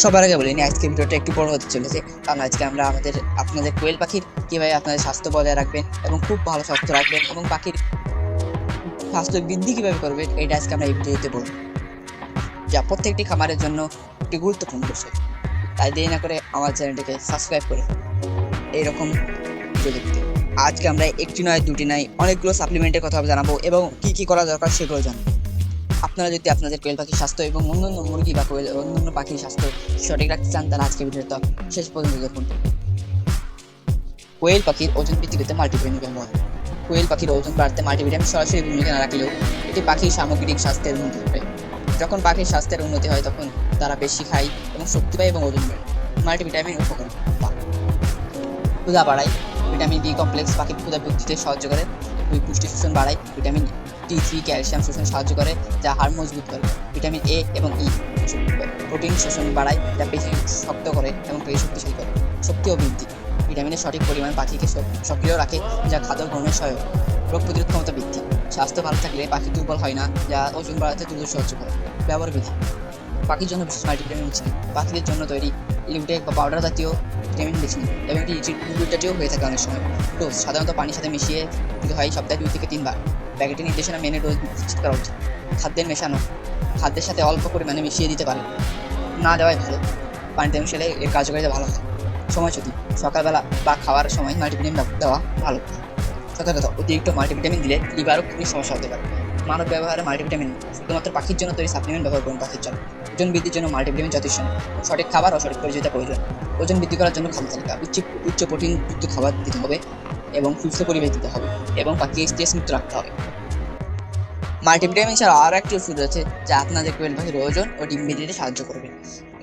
সবার আগে বলিনি আজকে ভিডিওটা একটু বড় হতে চলেছে। কারণ আজকে আমরা আমাদের আপনাদের কোয়েল পাখির কীভাবে আপনাদের স্বাস্থ্য বজায় রাখবেন এবং খুব ভালো স্বাস্থ্য রাখবেন এবং পাখির স্বাস্থ্য বৃদ্ধি কীভাবে করবেন, এটা আজকে আমরা এই ভিডিওতে বলব। যা প্রত্যেকটি খামারের জন্য একটি গুরুত্বপূর্ণ বিষয়। তাই দেরি না করে আমার চ্যানেলটিকে সাবস্ক্রাইব করে এইরকম দেখতে আজকে আমরা একটি নয়, দুটি নয় অনেকগুলো সাপ্লিমেন্টের কথা জানাব এবং কী কী করা দরকার সেগুলো জানাব। আপনারা যদি আপনাদের কোয়েল পাখির স্বাস্থ্য এবং অন্যান্য মুরগি বা কোয়েল অন্যান্য পাখির স্বাস্থ্য সঠিক রাখতে চান, তাহলে আজকে ভিডিওটা শেষ পর্যন্ত দেখুন। কোয়েল পাখির ওজন বৃদ্ধি করতে মাল্টিভিটামিন ব্যবহার। কোয়েল পাখির ওজন বাড়তে মাল্টিভিটামিন সরাসরি ভূমিকা না রাখলেও এটি পাখির সামগ্রিক স্বাস্থ্যের উন্নতি করে যখন পাখির স্বাস্থ্যের উন্নতি হয়, তখন তারা বেশি খায় এবং শক্তি পায় এবং ওজন বাড়ে। মাল্টিভিটামিন উপকার ক্ষুধা বাড়ায়। ভিটামিন ডি কমপ্লেক্স পাখির ক্ষুধা বৃদ্ধিতে সাহায্য করে। পুষ্টি শোষণ বাড়ায়। ভিটামিন ডি থ্রি ক্যালসিয়াম শোষণ সাহায্য করে, যা হাড় মজবুত করে। ভিটামিন এ এবং ই প্রোটিন শোষণ বাড়ায়, যা পেশি শক্ত করে এবং পেশি শক্তিশালী করে। শক্তি ও বৃদ্ধি। ভিটামিনের সঠিক পরিমাণ পাখিকে সক্রিয় রাখে, যা খাদ্য গ্রহণের সহায়ক। রোগ প্রতিরোধ ক্ষমতা বৃদ্ধি। স্বাস্থ্য ভালো থাকলে পাখি দুর্বল হয় না, যা ওজন বাড়াতে দ্রুত সাহায্য করে। ব্যবহার বিধি। পাখির জন্য বিশেষ মাল্টিভিটামিন মিশ্রণ পাখিদের জন্য তৈরি লিমিটেড বা পাউডার জাতীয় ভিটামিন মিশ্রণ এবং এটি লিকুইড জাতীয় হয়ে থাকে অনেক সময়। ডোজ সাধারণত পানির সাথে মিশিয়ে দিতে হয়, সপ্তাহে দুই থেকে তিনবার। প্যাকেটের নির্দেশনা মেনে ডোজ নিশ্চিত করা উচিত। খাদ্যের মেশানো। খাদ্যের সাথে অল্প পরিমাণে মিশিয়ে দিতে পারে না দেওয়াই ভালো। পানিতে মিশালে এর কার্যকারিতা ভালো হয়। সময়চ্যুতি সকালবেলা বা খাওয়ার সময় মাল্টিভিটামিন দেওয়া ভালো। সতর্কতা অতিরিক্ত মাল্টিভিটামিন দিলে লিভারও খুবই সমস্যা হতে পারে। মানব ব্যবহারে মাল্টিভিটামিন শুধুমাত্র পাখির জন্য তৈরি সাপ্লিমেন্ট ব্যবহার করুন পাখির জন্য। ওজন বৃদ্ধির জন্য মাল্টিভিটামিন যথেষ্ট। সঠিক খাবার ও সঠিক পরিচর্যা প্রয়োজন। ওজন বৃদ্ধি করার জন্য খাদ্য তালিকা উচ্চ উচ্চ প্রোটিন যুক্ত খাবার দিতে হবে এবং সুস্থ পরিবেশ দিতে হবে এবং পাখিকে স্ট্রেস মুক্ত রাখতে হবে। মাল্টিভিটামিন ছাড়া আরও একটি ওষুধ আছে যা আপনাদের কোয়েল পাখির ওজন ও ডিম বৃদ্ধিতে সাহায্য করবে।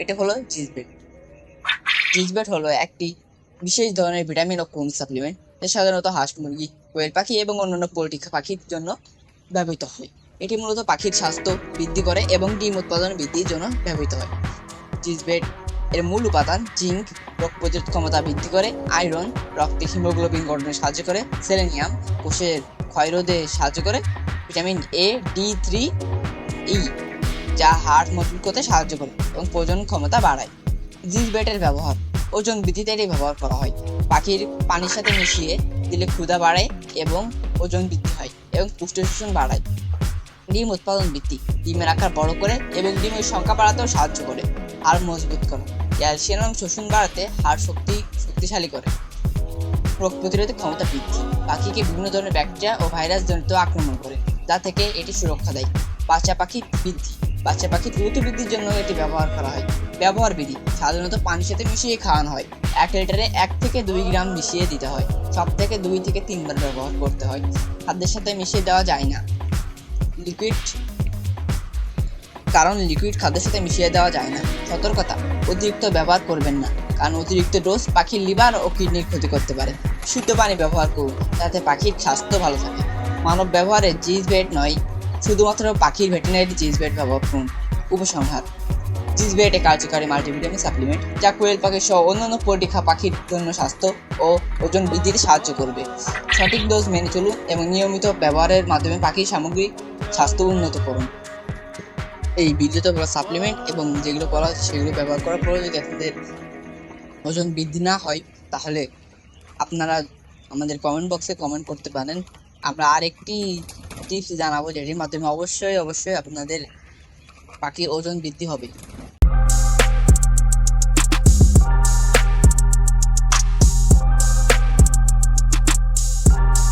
এটা হলো জিজবেট জিজবেট হলো একটি বিশেষ ধরনের ভিটামিন ও খনিজ সাপ্লিমেন্ট সাধারণত হাঁস, মুরগি, কোয়েল পাখি এবং অন্যান্য পোলট্রি পাখির জন্য ব্যবহৃত হয়। এটি মূলত পাখির স্বাস্থ্য বৃদ্ধি করে এবং ডিম উৎপাদন বৃদ্ধির জন্য ব্যবহৃত হয়। চিজবেট এর মূল উপাদান জিঙ্ক রোগ প্রতিরোধ ক্ষমতা বৃদ্ধি করে, আয়রন, রক্তে হিমোগ্লোবিন গঠনে সাহায্য করে, সেলেনিয়াম, কোষের ক্ষয়রোধে সাহায্য করে, vitamin A D three E যা হাড় মজবুত করতে সাহায্য করে এবং প্রজনন ক্ষমতা বাড়ায়। জিজবেটের ব্যবহার, ওজন বৃদ্ধিতে এটি ব্যবহার করা হয়। পাখির পানির সাথে মিশিয়ে দিলে ক্ষুধা বাড়ে এবং ওজন বৃদ্ধি হয়। এবং পুষ্টি শোষণ বাড়ায় ডিম উৎপাদন বৃদ্ধি, ডিমের আকার বড় করে এবং ডিমের সংখ্যা বাড়াতেও সাহায্য করে আর মজবুত করে। ক্যালসিয়াম শোষণ বাড়াতে হাড় শক্তি, শক্তিশালী করে। রোগ প্রতিরোধের ক্ষমতা বৃদ্ধি, পাখিকে বিভিন্ন ধরনের ব্যাকটেরিয়া ও ভাইরাস জনিত আক্রমণ করে, যা থেকে এটি সুরক্ষা দেয়। বাচ্চা পাখি বৃদ্ধি। বাচ্চা পাখির দ্রুত বৃদ্ধির জন্য এটি ব্যবহার করা হয়। ব্যবহার বিধি, সাধারণত পানির সাথে মিশিয়ে খাওয়ানো হয়। এক লিটারে এক থেকে দুই গ্রাম মিশিয়ে দিতে হয়। সব থেকে দুই থেকে তিনবার ব্যবহার করতে হয়। খাদ্যের সাথে মিশিয়ে দেওয়া যায় না। লিকুইড, কারণ লিকুইড খাদ্যের সাথে মিশিয়ে দেওয়া যায় না। সতর্কতা, অতিরিক্ত ব্যবহার করবেন না। কারণ অতিরিক্ত ডোজ পাখির লিভার ও কিডনির ক্ষতি করতে পারে। শুদ্ধ পানি ব্যবহার করুন যাতে পাখির স্বাস্থ্য ভালো থাকে। মানব ব্যবহারে জিজ বেড নয় শুধুমাত্র পাখির ভেটেরিনারি জিজ বেড ব্যবহার করুন। উপসংহার। জিজ বেড এ কার্যকারী মাল্টিভিটামিন সাপ্লিমেন্ট যা কোয়েল পাখি সহ অন্যান্য পোল্ট্রি পাখির জন্য স্বাস্থ্য ও ওজন বৃদ্ধিতে সাহায্য করবে। সঠিক ডোজ মেনে চলুন এবং নিয়মিত ব্যবহারের মাধ্যমে পাখির সামগ্রিক স্বাস্থ্য উন্নত করুন। এই ভিডিওতে বলা সাপ্লিমেন্ট এবং যেগুলো বলা সেগুলো ব্যবহার করার পরে যদি আপনাদের ওজন বৃদ্ধি না হয়, তাহলে আপনারা আমাদের কমেন্ট বক্সে কমেন্ট করতে পারেন। আমরা আরেকটি টিপস জানাব যেটির মাধ্যমে অবশ্যই অবশ্যই আপনাদের পাখির ওজন বৃদ্ধি হবে।